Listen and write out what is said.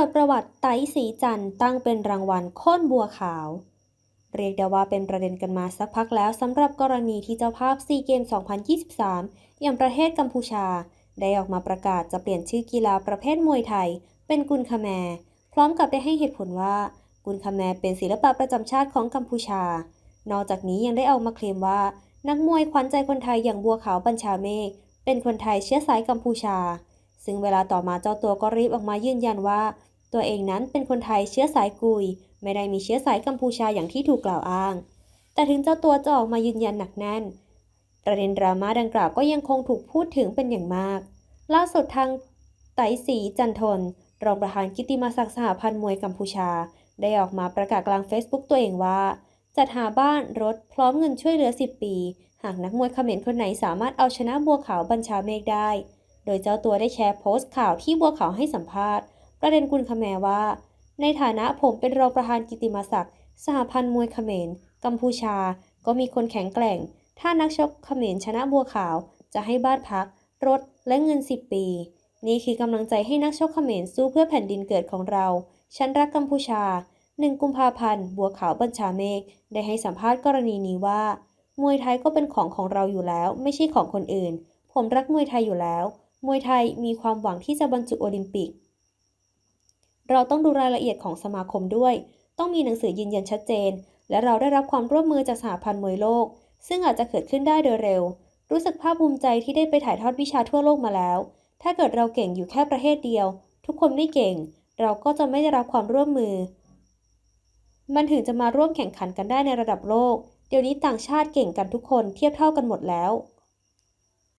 ปิดประวัติไต้สีจันตั้งเป็นรางวัลค่นบัวขาว เรียกได้ว่าเป็นประเด็นกันมาสักพักแล้วสำหรับกรณีที่เจ้าภาพซีเกม 2023 อย่างประเทศกัมพูชา ได้ออกมาประกาศจะเปลี่ยนชื่อกีฬาประเภทมวยไทย เป็นกุนคาแมร์พร้อมกับได้ให้เหตุผลว่า กุนคาแมร์เป็นศิลปะประจำชาติของกัมพูชา นอกจากนี้ยังได้เอามาเคลมว่า นักมวยขวัญใจคนไทยอย่างบัวขาวบัญชาเมฆเป็นคนไทยเชื้อสายกัมพูชาซึ่งเวลาต่อมาเจ้าตัวก็รีบออกมายืนยันว่า ตัวเองนั้นเป็นคนไทยเชื้อสายกุย ไม่ได้มีเชื้อสายกัมพูชาอย่างที่ถูกกล่าวอ้าง แต่ถึงเจ้าตัวจะออกมายืนยันหนักแน่น ประเด็นดราม่าดังกล่าวก็ยังคงถูกพูดถึงเป็นอย่างมาก ล่าสุดทางไตศรีจันทน รองประธานกิตติมศักดิ์สหพันธ์มวยกัมพูชา ได้ออกมาประกาศกลางเฟซบุ๊กตัวเองว่า จัดหาบ้านรถพร้อมเงินช่วยเหลือ 10 ปี หากนักมวยเขมรคนไหนสามารถเอาชนะบัวขาวบัญชาเมฆได้ โดยเจ้าตัวได้แชร์โพสต์ข่าวที่บัวขาวให้สัมภาษณ์ ประเด็นกุลคแมว่า ในฐานะผมเป็นรองประธานกิติมศักดิ์สหพันธ์มวยเขมร กัมพูชา ก็มีคนแข็งแกร่ง ถ้านักชกเขมรชนะบัวขาว จะให้บ้านพัก รถและเงิน 10 ปี นี่คือกำลังใจให้นักชกเขมรสู้เพื่อแผ่นดินเกิดของเรา ฉันรักกัมพูชา1กุมภาพันธ์ บัวขาวบัญชาเมฆได้ให้สัมภาษณ์กรณีนี้ว่า มวยไทยก็เป็นของของเราอยู่แล้ว ไม่ใช่ของคนอื่น ผมรักมวยไทยอยู่แล้ว มวยไทยมีความหวังที่จะบรรจุโอลิมปิก เราต้องดูรายละเอียดของสมาคมด้วย ต้องมีหนังสือยืนยันชัดเจน และเราได้รับความร่วมมือจากสหพันธ์มวยโลก ซึ่งอาจจะเกิดขึ้นได้โดยเร็ว รู้สึกภาคภูมิใจที่ได้ไปถ่ายทอดวิชาทั่วโลกมาแล้ว ถ้าเกิดเราเก่งอยู่แค่ประเทศเดียว ทุกคนไม่เก่ง เราก็จะไม่ได้รับความร่วมมือ มันถึงจะมาร่วมแข่งขันกันได้ในระดับโลก เดี๋ยวนี้ต่างชาติเก่งกันทุกคนเทียบเท่ากันหมดแล้ว